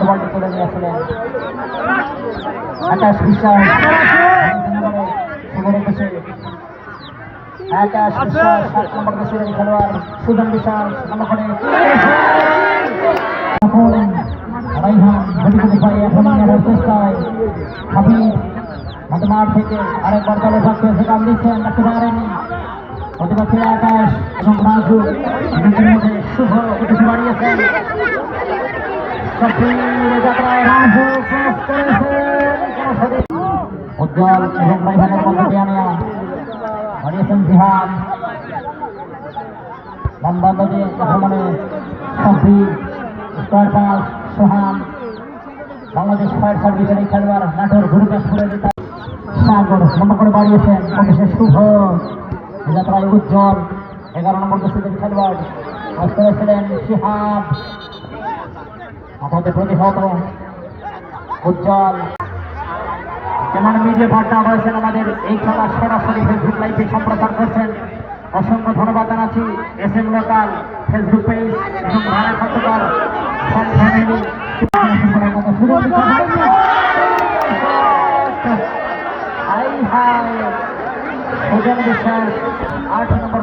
বলটি তুলে নিয়েছিলেন। আকাশ বিশ্বাস শুভ রেখেছে আকাশ বিশ্বাস রাজু শুভ উঠে বাড়িয়েছেন সফির যাত্রায় রাজু ক্রস করেছেন কোনো সঠিক উজ্জ্বল এবং রাইহানের মধ্যে দিয়ে নেওয়া বাড়িয়েছেন জিহাদ সার্ভিসের এই খেলোয়াড় নাটোর গুরুদাসপুরের সাগর শুভ যাত্রায় উজ্জ্বল এগারো নম্বর দশটির খেলোয়াড় পাস করেছিলেন শিহাব আমাদের প্রতিহত উজ্জ্বল। যেমন মিডিয়া পার্টনার রয়েছেন আমাদের এই খেলা সরাসরি ফেসবুক লাইভে সম্প্রচার করছেন। অসংখ্য ধন্যবাদ জানাচ্ছি S M local Facebook page এবং ভাড়া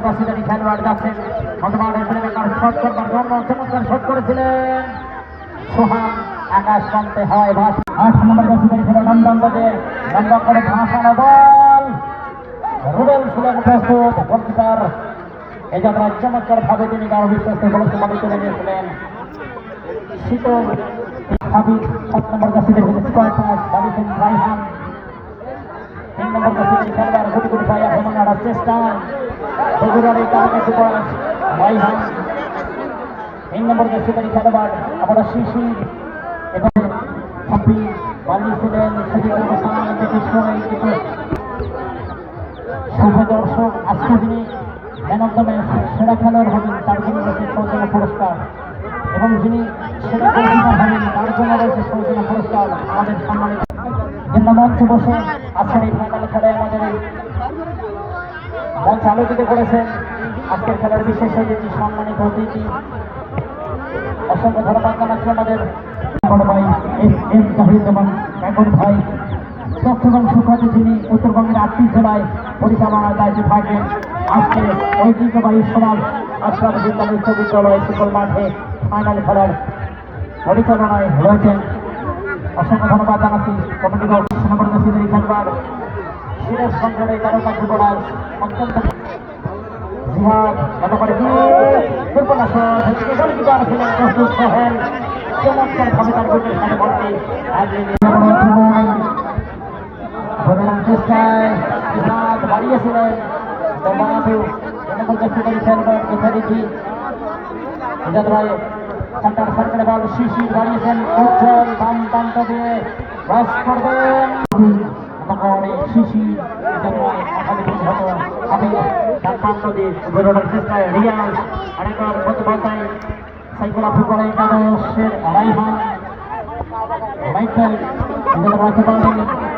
বাসিদারি খেলোয়াড় যাচ্ছেন। প্লেমেকার শট করবার জন্য চমৎকার শট করেছিলেন। সোহান আকাশ কান্তে হয় আট নম্বর খেলোয়াড় নন্দনকে লম্বা করে ভাসানো বল। রুবেল ছিলেন প্রস্তুত, গোলকিপার। এই তিনি গাঢ় বিশ্বাসে গোলকে মাটি তুলে নিয়েছিলেন। চেষ্টা। বগুড়ার কারণে সুপার রাইহান তিন নম্বর কাছে খেলোয়াড় আমরা শিশির এবং হাপি বানিয়েছিলেন শুভ দর্শক আজকে তিনি ম্যান অফ দ্য ম্যাচ সেরা খেলোয়াড় হবেন তার জন্য রয়েছে সৌজন্য পুরস্কার। এবং যিনি সেরা গোলকিপার হবেন তার জন্য রয়েছে সৌজন্য পুরস্কার, আমাদের সম্মানিত। ভিন্ন মঞ্চে বসে, আজকের এই ফাইনাল খেলায় আমাদের মঞ্চ আলোকিত করেছেন। আজকের খেলার বিশেষ সম্মানিত অতিথি অসংখ্য ধন্যবাদ জানাচ্ছি আমাদের বড় ভাই এস এম এবং কাকুর ভাই চট্টগ্রাম সুখ্যাতি যিনি উত্তরবঙ্গের আটটি জেলায় পরিচালনার দায়িত্বে থাকেন। আজকে ঐতিহ্যবাহী সমাজ আশরাফ বিদ্যালয় বিশ্ববিদ্যালয় সুকল মাঠে ফাইনাল খেলার পরিচালনায় রয়েছেন। অসংখ্য ধন্যবাদ জানাচ্ছি। কমিটি সেনাবাহিনী সিলেরি খেলোয়াড়। সিরাজ সঞ্চলে তারকা যুবরাজ, অত্যন্ত জিহাদ ব্যাপারে দুর্বলা গোলকিপার ছিলেন প্রস্তুত সোহেল চমৎকার ভাবে বাড়িয়েছেন উজ্জ্বল বাম প্রান্ত দিয়ে ক্রস করবেন শিশির আমি দিয়ে বেরোনোর চেষ্টায় রিয়াজ আরেকবার বন্দ্যোপাধ্যায় সাইকেল আফু করে একাদশের রাইহান মাইকেল রাখতে পারেন